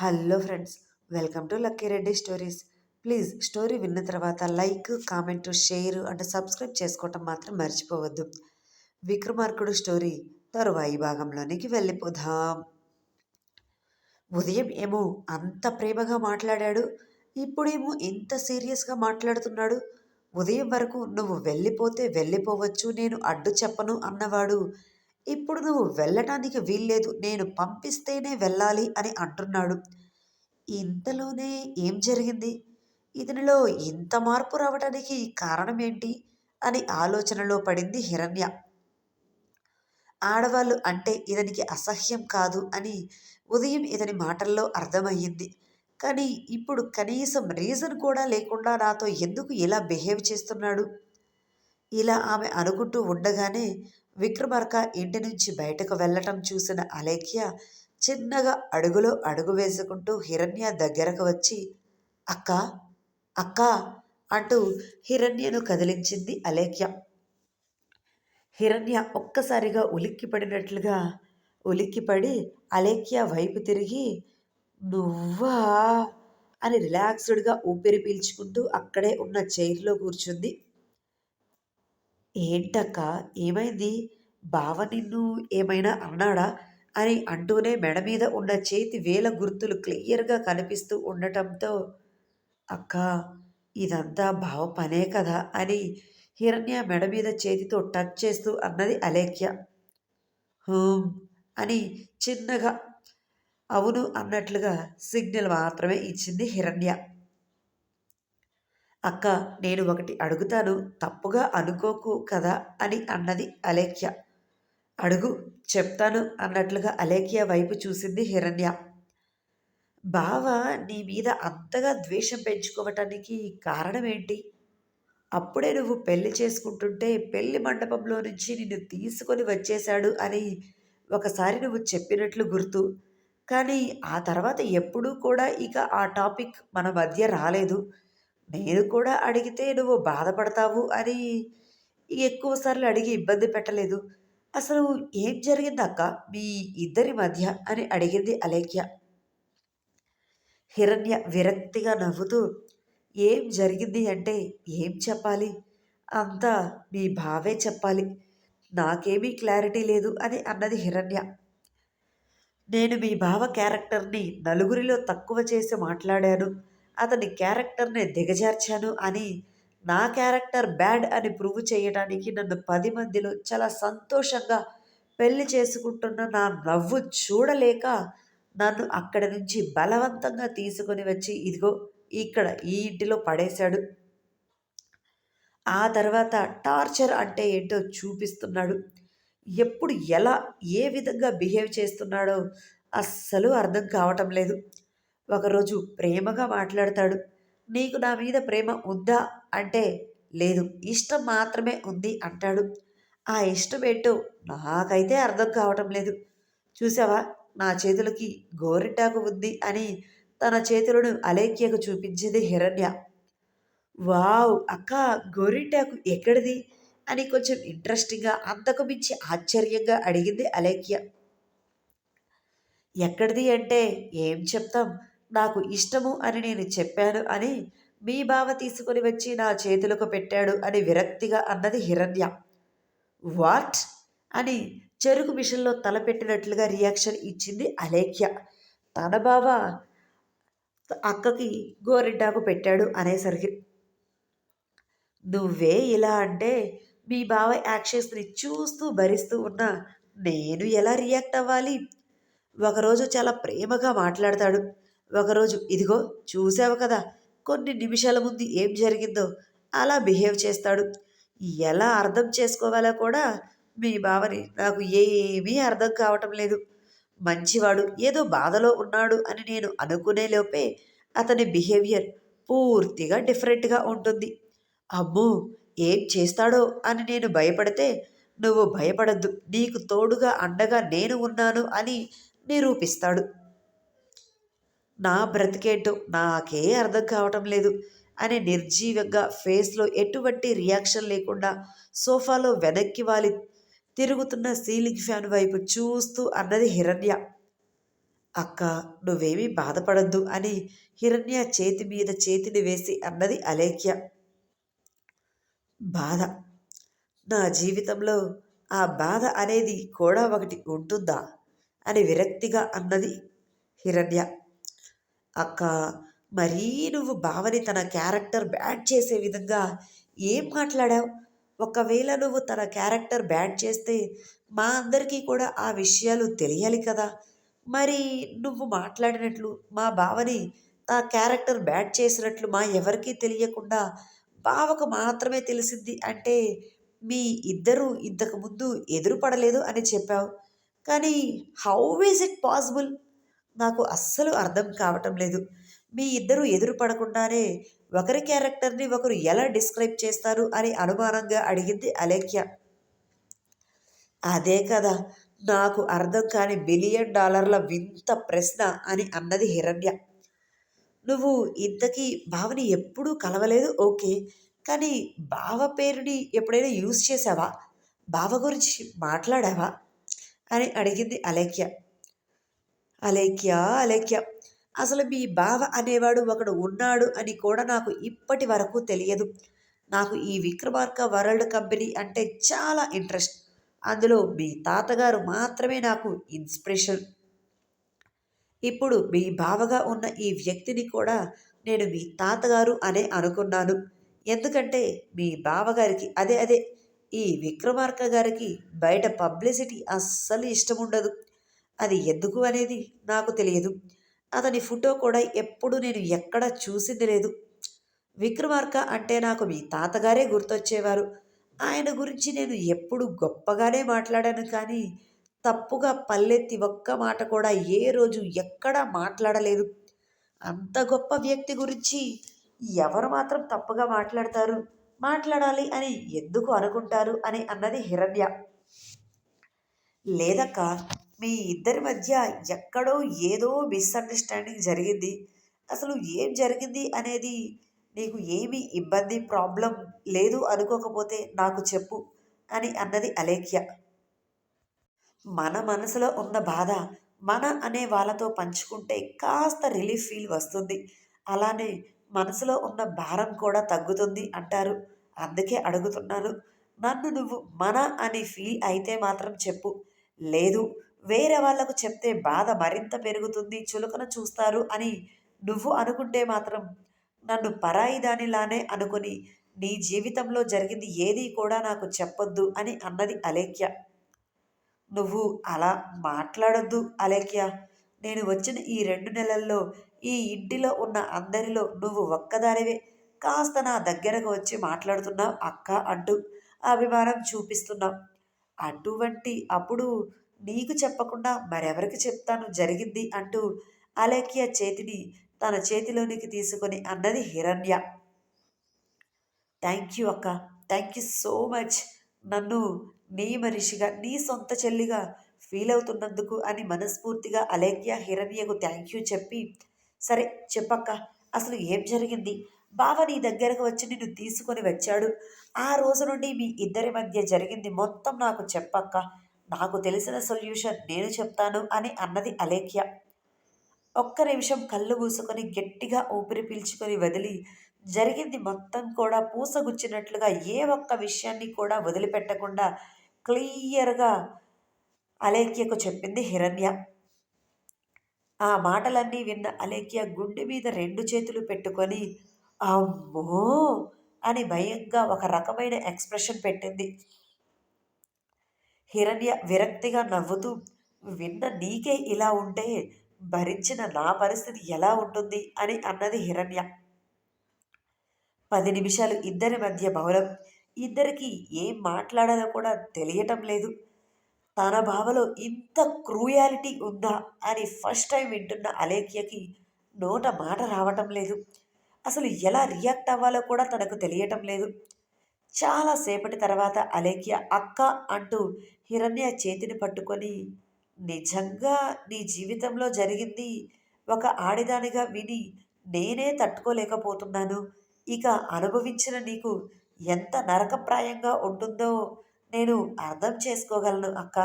Hello friends welcome to Lucky Reddy stories. Please story విన్న తర్వాత like comment share and subscribe చేసుకోవటం మాత్రం మర్చిపోవద్దు. విక్రమార్కుడు స్టోరీ తరువాయి భాగంలోనికి వెళ్ళిపోదాం. ఉదయం ఏమో అంత ప్రేమగా మాట్లాడాడు. ఇప్పుడేమో ఇంత సీరియస్గా మాట్లాడుతున్నాడు. ఉదయం వరకు నువ్వు వెళ్ళిపోతే వెళ్ళిపోవచ్చు నేను అడ్డు చెప్పను అన్నవాడు. ఇప్పుడు నువ్వు వెళ్ళటానికి వీల్లేదు. నేను పంపిస్తేనే వెళ్ళాలి అని అంటున్నాడు. ఇంతలోనే ఏం జరిగింది? ఇతనిలో ఇంత మార్పు రావడానికి కారణం ఏంటి అని ఆలోచనలో పడింది హిరణ్య. ఆడవాళ్ళు అంటే ఇతనికి అసహ్యం కాదు అని ఉదయం ఇతని మాటల్లో అర్థమయ్యింది. కానీ ఇప్పుడు కనీసం రీజన్ కూడా లేకుండా నాతో ఎందుకు ఇలా బిహేవ్ చేస్తున్నాడు? ఇలా ఆమె అనుకుంటూ ఉండగానే విక్రమార్క ఇంటి నుంచి బయటకు వెళ్ళటం చూసిన అలేఖ్య చిన్నగా అడుగులో అడుగు వేసుకుంటూ హిరణ్య దగ్గరకు వచ్చి అక్క అక్క అంటూ హిరణ్యను కదిలించింది అలేఖ్య. హిరణ్య ఒక్కసారిగా ఉలిక్కిపడినట్లుగా ఉలిక్కిపడి అలేఖ్య వైపు తిరిగి నువ్వా అని రిలాక్స్డ్గా ఊపిరి పీల్చుకుంటూ అక్కడే ఉన్న చైర్లో కూర్చుంది. ఏంటక్క? ఏమైంది? బావ నిన్ను ఏమైనా అన్నాడా? అని అంటూనే మెడ మీద ఉన్న చేతి వేల గుర్తులు క్లియర్గా కనిపిస్తూ ఉండటంతో అక్క ఇదంతా బావ పనే కదా? అని హిరణ్య మెడ మీద చేతితో టచ్ చేస్తూ అన్నది అలేఖ్య. హూమ్ అని చిన్నగా అవును అన్నట్లుగా సిగ్నల్ మాత్రమే ఇచ్చింది హిరణ్య. అక్క నేను ఒకటి అడుగుతాను. తప్పుగా అనుకోకు కదా అని అన్నది అలేఖ్య. అడుగు చెప్తాను అన్నట్లుగా అలేఖ్య వైపు చూసింది హిరణ్య. బావ నీ మీద అంతగా ద్వేషం పెంచుకోవటానికి కారణం ఏంటి అప్పుడే నువ్వు పెళ్ళి చేసుకుంటుంటే పెళ్ళి మండపంలో నుంచి నిన్ను తీసుకొని వచ్చేశాడు అని ఒకసారి నువ్వు చెప్పినట్లు గుర్తు. కానీ ఆ తర్వాత ఎప్పుడూ కూడా ఇక ఆ టాపిక్ మన మధ్య రాలేదు. నేను కూడా అడిగితే నువ్వు బాధపడతావు అని ఎక్కువసార్లు అడిగి ఇబ్బంది పెట్టలేదు. అసలు ఏం జరిగింది అక్క మీ ఇద్దరి మధ్య అని అడిగింది అలేఖ్య. హిరణ్య విరక్తిగా నవ్వుతూ ఏం జరిగింది అంటే ఏం చెప్పాలి? అంతా మీ బావే చెప్పాలి. నాకేమీ క్లారిటీ లేదు అని అన్నది హిరణ్య. నేను మీ బావ క్యారెక్టర్ని నలుగురిలో తక్కువ చేసి మాట్లాడాను. అతని క్యారెక్టర్ని దిగజార్చాను అని నా క్యారెక్టర్ బ్యాడ్ అని ప్రూవ్ చేయడానికి నన్ను పది మందిలో చాలా సంతోషంగా పెళ్ళి చేసుకుంటున్న నా నవ్వు చూడలేక నన్ను అక్కడి నుంచి బలవంతంగా తీసుకొని వచ్చి ఇదిగో ఇక్కడ ఈ ఇంటిలో పడేశాడు. ఆ తర్వాత టార్చర్ అంటే ఏంటో చూపిస్తున్నాడు. ఎప్పుడు ఎలా ఏ విధంగా బిహేవ్ చేస్తున్నాడో అస్సలు అర్థం కావటం లేదు. ఒకరోజు ప్రేమగా మాట్లాడతాడు. నీకు నా మీద ప్రేమ ఉందా? అంటే లేదు ఇష్టం మాత్రమే ఉంది అంటాడు. ఆ ఇష్టం ఏంటో నాకైతే అర్థం కావటం లేదు. చూసావా? నా చేతులకి గోరింటాకు ఉంది అని తన చేతులను అలేఖ్యకు చూపించింది హిరణ్య. వావ్ అక్క గోరింటాకు ఎక్కడిది? అని కొంచెం ఇంట్రెస్టింగ్గా అంతకు మించి ఆశ్చర్యంగా అడిగింది అలేఖ్య. ఎక్కడిది అంటే ఏం చెప్తాం? నాకు ఇష్టము అని నేను చెప్పాను అని మీ బావ తీసుకొని వచ్చి నా చేతులకు పెట్టాడు అని విరక్తిగా అన్నది హిరణ్య. వాట్? అని చెరుకు మిషన్లో తలపెట్టినట్లుగా రియాక్షన్ ఇచ్చింది అలేఖ్య. తన బావ అక్కకి గోరింటాకు పెట్టాడు అనేసరికి. నువ్వే ఇలా అంటే మీ బావ యాక్షన్స్ని చూస్తూ భరిస్తూ ఉన్నా నేను ఎలా రియాక్ట్ అవ్వాలి? ఒకరోజు చాలా ప్రేమగా మాట్లాడతాడు. ఒకరోజు ఇదిగో చూసావు కదా కొన్ని నిమిషాల ముందు ఏం జరిగిందో అలా బిహేవ్ చేస్తాడు. ఎలా అర్థం చేసుకోవాలో కూడా మీ బావని నాకు ఏమీ అర్థం కావటం లేదు. మంచివాడు ఏదో బాధలో ఉన్నాడు అని నేను అనుకునే లోపే అతని బిహేవియర్ పూర్తిగా డిఫరెంట్గా ఉంటుంది. అమ్మో ఏం చేస్తాడో అని నేను భయపడితే నువ్వు భయపడద్దు నీకు తోడుగా అండగా నేను ఉన్నాను అని నిరూపిస్తాడు. నా బ్రతికేంటో నాకే అర్థం కావటం లేదు అని నిర్జీవంగా ఫేస్లో ఎటువంటి రియాక్షన్ లేకుండా సోఫాలో వెనక్కి వాలి తిరుగుతున్న సీలింగ్ ఫ్యాన్ వైపు చూస్తూ అన్నది హిరణ్య. అక్క నువ్వేమీ బాధపడద్దు అని హిరణ్య చేతి మీద చేతిని వేసి అన్నది అలేఖ్య. బాధ? నా జీవితంలో ఆ బాధ అనేది కూడా ఒకటి ఉంటుందా? అని విరక్తిగా అన్నది హిరణ్య. అక్క మరీ నువ్వు భావని తన క్యారెక్టర్ బ్యాడ్ చేసే విధంగా ఏం మాట్లాడావు? ఒకవేళ నువ్వు తన క్యారెక్టర్ బ్యాడ్ చేస్తే మా అందరికీ కూడా ఆ విషయాలు తెలియాలి కదా. మరి నువ్వు మాట్లాడినట్లు మా బావని ఆ క్యారెక్టర్ బ్యాడ్ చేసినట్లు మా ఎవరికీ తెలియకుండా బావకు మాత్రమే తెలిసింది అంటే మీ ఇద్దరు ఇంతకు ముందు ఎదురుపడలేదు అని చెప్పావు. కానీ హౌ ఈజ్ ఇట్ పాసిబుల్? నాకు అస్సలు అర్థం కావటం లేదు. మీ ఇద్దరు ఎదురు పడకుండానే ఒకరి క్యారెక్టర్ని ఒకరు ఎలా డిస్క్రైబ్ చేస్తారు అని అనుమానంగా అడిగింది అలేఖ్య. అదే కదా నాకు అర్థం కాని బిలియన్ డాలర్ల వింత ప్రశ్న అని అన్నది హిరణ్య. నువ్వు ఇంతకీ బావని ఎప్పుడూ కలవలేదు? ఓకే. కానీ బావ పేరుని ఎప్పుడైనా యూజ్ చేసావా బావ గురించి మాట్లాడావా? అని అడిగింది అలేఖ్య. అలేఖ్య అలేఖ్య అసలు మీ బావ అనేవాడు ఒకడు ఉన్నాడు అని కూడా నాకు ఇప్పటి వరకు తెలియదు. నాకు ఈ విక్రమార్క వరల్డ్ కంపెనీ అంటే చాలా ఇంట్రెస్ట్. అందులో మీ తాతగారు మాత్రమే నాకు ఇన్స్పిరేషన్. ఇప్పుడు మీ బావగా ఉన్న ఈ వ్యక్తిని కూడా నేను మీ తాతగారు అనే అనుకున్నాను. ఎందుకంటే మీ బావగారికి అదే అదే. ఈ విక్రమార్క గారికి బయట పబ్లిసిటీ అస్సలు ఇష్టం ఉండదు అది ఎందుకు అనేది నాకు తెలియదు. అతని ఫోటో కూడా ఎప్పుడు నేను ఎక్కడ చూసింది లేదు. విక్రమార్క అంటే నాకు మీ తాతగారే గుర్తొచ్చేవారు. ఆయన గురించి నేను ఎప్పుడు గొప్పగానే మాట్లాడాను కానీ తప్పుగా పల్లెత్తి ఒక్క మాట కూడా ఏ రోజు ఎక్కడా మాట్లాడలేదు. అంత గొప్ప వ్యక్తి గురించి ఎవరు మాత్రం తప్పుగా మాట్లాడతారు? మాట్లాడాలి అని ఎందుకు అనుకుంటారు? అని అన్నది హిరణ్య. లేదక్క మీ ఇద్దరి మధ్య ఎక్కడో ఏదో మిస్అండర్స్టాండింగ్ జరిగింది. అసలు ఏం జరిగింది అనేది నీకు ఏమి ఇబ్బంది ప్రాబ్లం లేదు అనుకోకపోతే నాకు చెప్పు అని అన్నది అలేఖ్య. మన మనసులో ఉన్న బాధ మన అనే వాళ్ళతో పంచుకుంటే కాస్త రిలీఫ్ ఫీల్ వస్తుంది. అలానే మనసులో ఉన్న భారం కూడా తగ్గుతుంది అంటారు. అందుకే అడుగుతున్నాను. నన్ను నువ్వు మన అని ఫీల్ అయితే మాత్రం చెప్పు. లేదు వేరే వాళ్ళకు చెప్తే బాధ మరింత పెరుగుతుంది చులకన చూస్తారు అని నువ్వు అనుకుంటే మాత్రం నన్ను పరాయి దానిలానే అనుకుని నీ జీవితంలో జరిగింది ఏదీ కూడా నాకు చెప్పొద్దు అని అన్నది అలేఖ్య. నువ్వు అలా మాట్లాడొద్దు అలేఖ్య. నేను వచ్చిన ఈ రెండు నెలల్లో ఈ ఇంటిలో ఉన్న అందరిలో నువ్వు ఒక్కదానివే. కాస్త నా దగ్గరకు వచ్చి మాట్లాడుతున్నావు అక్క అంటూ అభిమానం చూపిస్తున్నావు. అటువంటి అప్పుడు నీకు చెప్పకుండా మరెవరికి చెప్తాను జరిగింది అంటూ అలేఖ్య చేతిని తన చేతిలోనికి తీసుకొని అన్నది హిరణ్య. థ్యాంక్ యూ అక్క. Thank you so much. నన్ను నీ మనిషిగా నీ సొంత చెల్లిగా ఫీల్ అవుతున్నందుకు అని మనస్ఫూర్తిగా అలేఖ్య హిరణ్యకు థ్యాంక్ యూ చెప్పి సరే చెప్పక్క అసలు ఏం జరిగింది? బావ నీ దగ్గరకు వచ్చి నిన్ను తీసుకొని వచ్చాడు. ఆ రోజు నుండి మీ ఇద్దరి మధ్య జరిగింది మొత్తం నాకు చెప్పక్క. నాకు తెలిసిన సొల్యూషన్ నేను చెప్తాను అని అన్నది అలేఖ్య. ఒక్క నిమిషం కళ్ళు మూసుకొని గట్టిగా ఊపిరి పీల్చుకొని వదిలి జరిగింది మొత్తం కూడా పూసగుచ్చినట్లుగా ఏ ఒక్క విషయాన్ని కూడా వదిలిపెట్టకుండా క్లియర్గా అలేఖ్యకు చెప్పింది హిరణ్య. ఆ మాటలన్నీ విన్న అలేఖ్య గుండె మీద రెండు చేతులు పెట్టుకొని అమ్మో! అని భయంగా ఒక రకమైన ఎక్స్ప్రెషన్ పెట్టింది. హిరణ్య విరక్తిగా నవ్వుతూ విన్న నీకే ఇలా ఉంటే భరించిన నా పరిస్థితి ఎలా ఉంటుంది? అని అన్నది హిరణ్య. పది నిమిషాలు ఇద్దరి మధ్య మౌనం. ఇద్దరికి ఏం మాట్లాడాలో కూడా తెలియటం లేదు. తన భావలో ఇంత క్రూయాలిటీ ఉందా అని ఫస్ట్ టైం వింటున్న అలేఖ్యకి నోట మాట రావటం లేదు. అసలు ఎలా రియాక్ట్ అవ్వాలో కూడా తనకు తెలియటం లేదు. చాలాసేపటి తర్వాత అలేఖ్య అక్క అంటూ హిరణ్య చేతిని పట్టుకొని నిజంగా నీ జీవితంలో జరిగింది ఒక ఆడిదానిగా విని నేనే తట్టుకోలేకపోతున్నాను. ఇక అనుభవించిన నీకు ఎంత నరకప్రాయంగా ఉంటుందో నేను అర్థం చేసుకోగలను అక్క.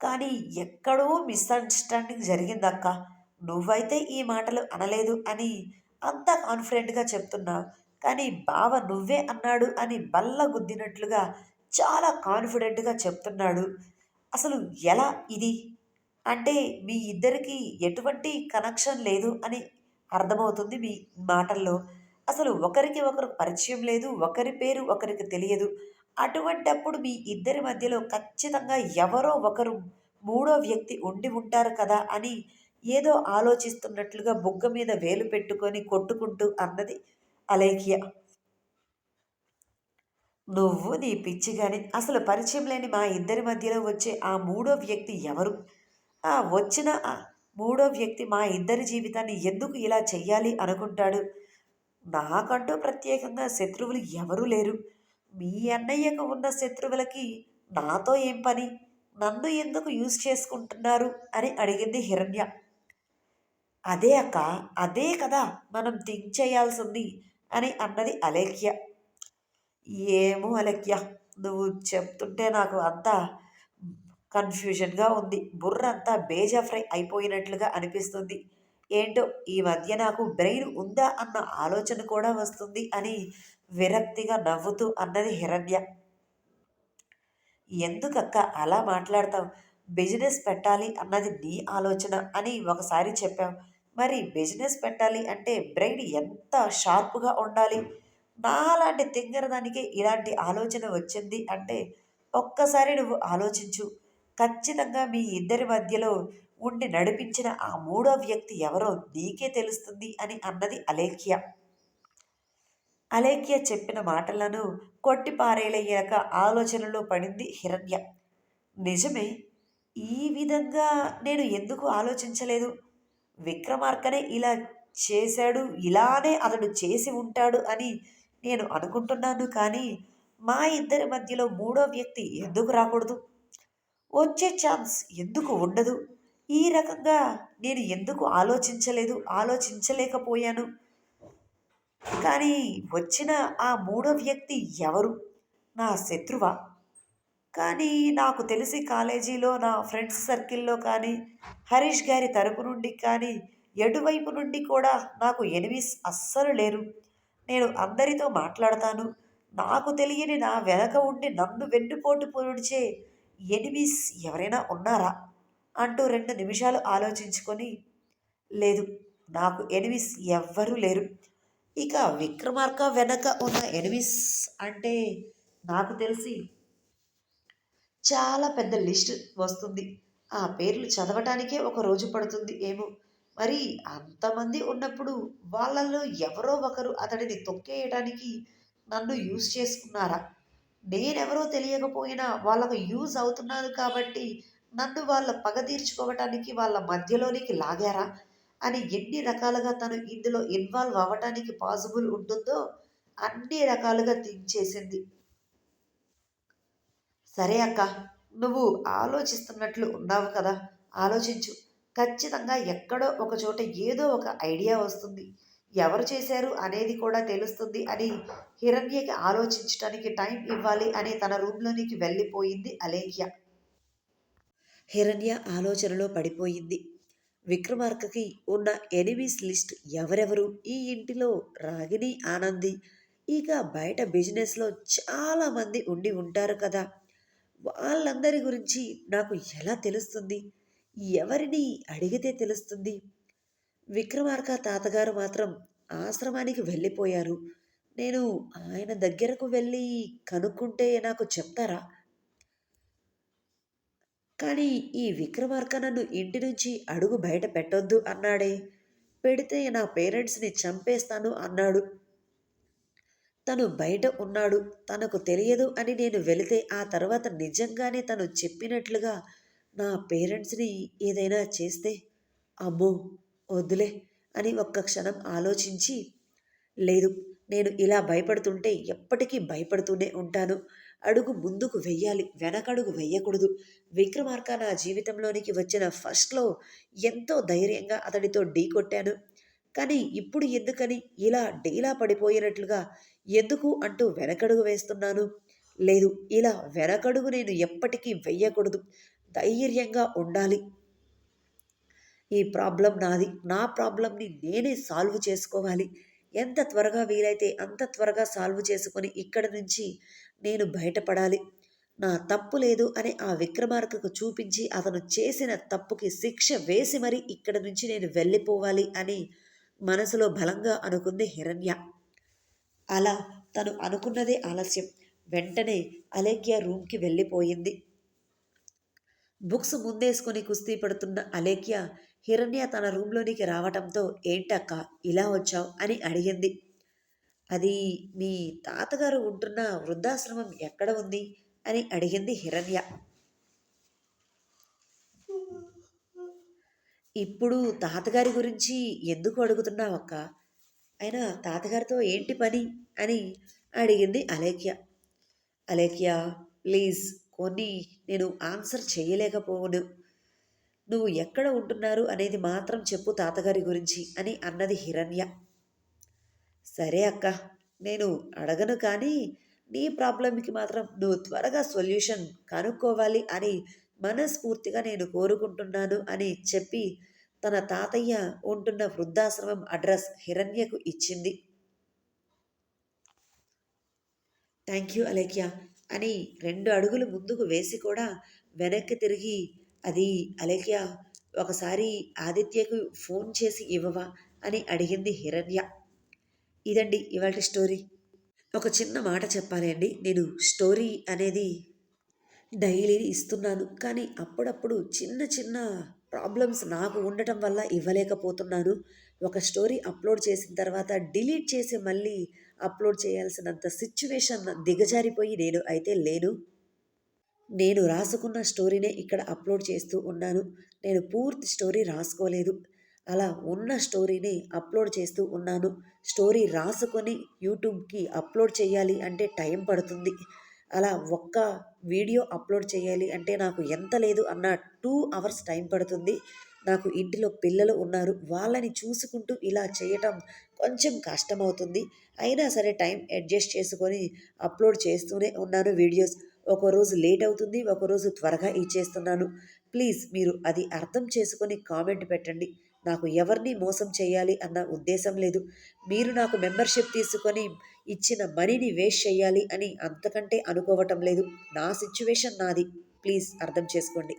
కానీ ఎక్కడో మిస్అండర్స్టాండింగ్ జరిగిందక్క. నువ్వైతే ఈ మాటలు అనలేదు అని అంత కాన్ఫిడెంట్గా చెప్తున్నా కానీ బావ నువ్వే అన్నాడు అని బల్ల గుద్దినట్లుగా చాలా కాన్ఫిడెంట్గా చెప్తున్నాడు. అసలు ఎలా ఇది? అంటే మీ ఇద్దరికి ఎటువంటి కనెక్షన్ లేదు అని అర్థమవుతుంది మీ మాటల్లో. అసలు ఒకరికి ఒకరు పరిచయం లేదు ఒకరి పేరు ఒకరికి తెలియదు. అటువంటప్పుడు మీ ఇద్దరి మధ్యలో ఖచ్చితంగా ఎవరో ఒకరు మూడో వ్యక్తి ఉండి ఉంటారు కదా అని ఏదో ఆలోచిస్తున్నట్లుగా బుగ్గ మీద వేలు పెట్టుకొని కొట్టుకుంటూ అన్నది అలైకియా నువ్వు నీ పిచ్చి కానీ అసలు పరిచయం లేని మా ఇద్దరి మధ్యలో వచ్చే ఆ మూడో వ్యక్తి ఎవరు? ఆ వచ్చిన ఆ మూడో వ్యక్తి మా ఇద్దరి జీవితాన్ని ఎందుకు ఇలా చెయ్యాలి అనుకుంటాడు? నాకంటూ ప్రత్యేకంగా శత్రువులు ఎవరూ లేరు. మీ అన్నయ్యకు ఉన్న శత్రువులకి నాతో ఏం పని? నన్ను ఎందుకు యూజ్ చేసుకుంటున్నారు? అని అడిగింది హిరణ్య. అదే అక్క అదే కదా మనం థింక్ చేయాల్సింది. అని అన్నది అలేఖ్య. ఏమో అలేఖ్య నువ్వు చెప్తుంటే నాకు అంతా కన్ఫ్యూజన్గా ఉంది. బుర్ర అంతా బేజా ఫ్రై అయిపోయినట్లుగా అనిపిస్తుంది. ఏంటో ఈ మధ్య నాకు బ్రెయిన్ ఉందా అన్న ఆలోచన కూడా వస్తుంది అని విరక్తిగా నవ్వుతూ అన్నది హిరణ్య. ఎందుకక్క అలా మాట్లాడతావు? బిజినెస్ పెట్టాలి అన్నది నీ ఆలోచన అని ఒకసారి చెప్పాం మరి బిజినెస్ పెట్టాలి అంటే బ్రెయిన్ ఎంత షార్ప్గా ఉండాలి? నాలాంటి తింగరదానికి ఇలాంటి ఆలోచన వచ్చింది అంటే ఒక్కసారి నువ్వు ఆలోచించు. ఖచ్చితంగా మీ ఇద్దరి మధ్యలో ఉండి నడిపించిన ఆ మూడో వ్యక్తి ఎవరో నీకే తెలుస్తుంది అని అన్నది అలేఖ్య. అలేఖ్య చెప్పిన మాటలను కొట్టి పారేలయ్యాక ఆలోచనలో పడింది హిరణ్య. నిజమే ఈ విధంగా నేను ఎందుకు ఆలోచించలేదు? విక్రమార్కనే ఇలా చేశాడు ఇలానే అతడు చేసి ఉంటాడు అని నేను అనుకుంటున్నాను కానీ మా ఇద్దరి మధ్యలో మూడో వ్యక్తి ఎందుకు రాకూడదు? వచ్చే ఛాన్స్ ఎందుకు ఉండదు? ఈ రకంగా నేను ఎందుకు ఆలోచించలేదు ఆలోచించలేకపోయాను? కానీ వచ్చిన ఆ మూడో వ్యక్తి ఎవరు? నా శత్రువా? కానీ నాకు తెలిసి కాలేజీలో నా ఫ్రెండ్స్ సర్కిల్లో కానీ హరీష్ గారి తరపు నుండి కానీ ఎటువైపు నుండి కూడా నాకు ఎనిమిస్ అస్సలు లేరు. నేను అందరితో మాట్లాడతాను. నాకు తెలియని నా వెనక ఉండి నన్ను వెన్నుపోటు పొడిచే ఎనిమిస్ ఎవరైనా ఉన్నారా? అంటూ రెండు నిమిషాలు ఆలోచించుకొని లేదు నాకు ఎనిమిస్ ఎవ్వరూ లేరు. ఇక విక్రమార్క వెనక ఉన్న ఎనిమిస్ అంటే నాకు తెలిసి చాలా పెద్ద లిస్ట్ వస్తుంది. ఆ పేర్లు చదవటానికే ఒక రోజు పడుతుంది ఏమో. మరి అంతమంది ఉన్నప్పుడు వాళ్ళల్లో ఎవరో ఒకరు అతడిని తొక్కేయడానికి నన్ను యూజ్ చేసుకున్నారా? నేనెవరో తెలియకపోయినా వాళ్ళకు యూజ్ అవుతున్నాను కాబట్టి నన్ను వాళ్ళ పగ తీర్చుకోవటానికి వాళ్ళ మధ్యలోనికి లాగారా? అని ఎన్ని రకాలుగా తను ఇందులో ఇన్వాల్వ్ అవ్వటానికి పాసిబుల్ ఉంటుందో అన్ని రకాలుగా థింక్ చేసింది. సరే అక్క నువ్వు ఆలోచిస్తున్నట్లు ఉన్నావు కదా ఆలోచించు. ఖచ్చితంగా ఎక్కడో ఒక చోట ఏదో ఒక ఐడియా వస్తుంది. ఎవరు చేశారు అనేది కూడా తెలుస్తుంది అని హిరణ్యకి ఆలోచించడానికి టైం ఇవ్వాలి అని తన రూమ్లోనికి వెళ్ళిపోయింది అలేఖ్య. హిరణ్య ఆలోచనలో పడిపోయింది. విక్రమార్కకి ఉన్న ఎనిమీస్ లిస్ట్ ఎవరెవరు? ఈ ఇంటిలో రాగిణి ఆనంది. ఇక బయట బిజినెస్లో చాలామంది ఉండి ఉంటారు కదా. వాళ్ళందరి గురించి నాకు ఎలా తెలుస్తుంది? ఎవరిని అడిగితే తెలుస్తుంది? విక్రమార్క తాతగారు మాత్రం ఆశ్రమానికి వెళ్ళిపోయారు. నేను ఆయన దగ్గరకు వెళ్ళి కనుక్కుంటే నాకు చెప్తారా? కానీ ఈ విక్రమార్క నన్ను ఇంటి నుంచి అడుగు బయట పెట్టొద్దు అన్నాడే. పెడితే నా పేరెంట్స్ని చంపేస్తాను అన్నాడు. తను బయట ఉన్నాడు. తనకు తెలియదు అని నేను వెళితే ఆ తర్వాత నిజంగానే తను చెప్పినట్లుగా నా పేరెంట్స్ని ఏదైనా చేస్తే అమ్మో వద్దులే అని ఒక్క క్షణం ఆలోచించి లేదు నేను ఇలా భయపడుతుంటే ఎప్పటికీ భయపడుతూనే ఉంటాను. అడుగు ముందుకు వెయ్యాలి వెనకడుగు వెయ్యకూడదు. విక్రమార్క నా జీవితంలోనికి వచ్చిన ఫస్ట్లో ఎంతో ధైర్యంగా అతడితో ఢీ కొట్టాను. కానీ ఇప్పుడు ఎందుకని ఇలా డీలా పడిపోయినట్లుగా ఎందుకు అంటూ వెనకడుగు వేస్తున్నాను. లేదు ఇలా వెనకడుగు నేను ఎప్పటికీ వెయ్యకూడదు. ధైర్యంగా ఉండాలి. ఈ ప్రాబ్లం నాది. నా ప్రాబ్లంని నేనే సాల్వ్ చేసుకోవాలి. ఎంత త్వరగా వీలైతే అంత త్వరగా సాల్వ్ చేసుకొని ఇక్కడ నుంచి నేను బయటపడాలి. నా తప్పు లేదు అని ఆ విక్రమార్కకు చూపించి అతను చేసిన తప్పుకి శిక్ష వేసి మరి ఇక్కడ నుంచి నేను వెళ్ళిపోవాలి అని మనసులో బలంగా అనుకుంది హిరణ్య. అలా తను అనుకున్నదే ఆలస్యం. వెంటనే అలేఖ్య రూమ్కి వెళ్ళిపోయింది. బుక్స్ ముందేసుకొని కుస్తీ పడుతున్న అలేఖ్య హిరణ్య తన రూమ్లోనికి రావటంతో ఏంటక్క ఇలా వచ్చావు? అని అడిగింది. అది మీ తాతగారు ఉంటున్న వృద్ధాశ్రమం ఎక్కడ ఉంది? అని అడిగింది హిరణ్య. ఇప్పుడు తాతగారి గురించి ఎందుకు అడుగుతున్నావక్క? అయినా తాతగారితో ఏంటి పని అని అడిగింది అలేఖ్య. అలేఖ్య ప్లీజ్ కొన్ని నేను ఆన్సర్ చేయలేకపోను నువ్వు ఎక్కడ ఉంటున్నారు అనేది మాత్రం చెప్పు తాతగారి గురించి అని అన్నది హిరణ్య. సరే అక్క నేను అడగను కానీ నీ ప్రాబ్లంకి మాత్రం నువ్వు త్వరగా సొల్యూషన్ కనుక్కోవాలి అని మనస్ఫూర్తిగా నేను కోరుకుంటున్నాను అని చెప్పి తన తాతయ్య ఉంటున్న వృద్ధాశ్రమం అడ్రస్ హిరణ్యకు ఇచ్చింది. థ్యాంక్ యూ అలేఖ్య అని రెండు అడుగులు ముందుకు వేసి కూడా వెనక్కి తిరిగి అది అలేఖ్య ఒకసారి ఆదిత్యకు ఫోన్ చేసి ఇవ్వవా అని అడిగింది హిరణ్య. ఇదండి ఇవాళ స్టోరీ. ఒక చిన్న మాట చెప్పాలి అండి. నేను స్టోరీ అనేది డైలీ ఇస్తున్నాను. కానీ అప్పుడప్పుడు చిన్న చిన్న ప్రాబ్లమ్స్ నాకు ఉండటం వల్ల ఇవ్వలేకపోతున్నాను. ఒక స్టోరీ అప్లోడ్ చేసిన తర్వాత డిలీట్ చేసి మళ్ళీ అప్లోడ్ చేయాల్సినంత సిచ్యువేషన్ దిగజారిపోయి నేను అయితే లేను. నేను రాసుకున్న స్టోరీనే ఇక్కడ అప్లోడ్ చేస్తూ ఉన్నాను. నేను పూర్తి స్టోరీ రాసుకోలేదు. అలా ఉన్న స్టోరీని అప్లోడ్ చేస్తూ ఉన్నాను. స్టోరీ రాసుకొని యూట్యూబ్కి అప్లోడ్ చేయాలి అంటే టైం పడుతుంది. అలా ఒక్క వీడియో అప్లోడ్ చేయాలి అంటే నాకు ఎంత లేదు అన్న టూ అవర్స్ టైం పడుతుంది. నాకు ఇంటిలో పిల్లలు ఉన్నారు. వాళ్ళని చూసుకుంటూ ఇలా చేయటం కొంచెం కష్టమవుతుంది. అయినా సరే టైం అడ్జస్ట్ చేసుకొని అప్లోడ్ చేస్తూనే ఉన్నాను వీడియోస్. ఒకరోజు లేట్ అవుతుంది. ఒకరోజు త్వరగా ఇచ్చేస్తున్నాను. ప్లీజ్ మీరు అది అర్థం చేసుకొని కామెంట్ పెట్టండి. నాకు ఎవరిని మోసం చేయాలి అన్న ఉద్దేశం లేదు. మీరు నాకు మెంబర్షిప్ తీసుకొని ఇచ్చిన మనీని వేస్ట్ చేయాలి అని అంతకంటే అనుకోవటం లేదు. నా సిచ్యువేషన్ నాది. ప్లీజ్ అర్థం చేసుకోండి.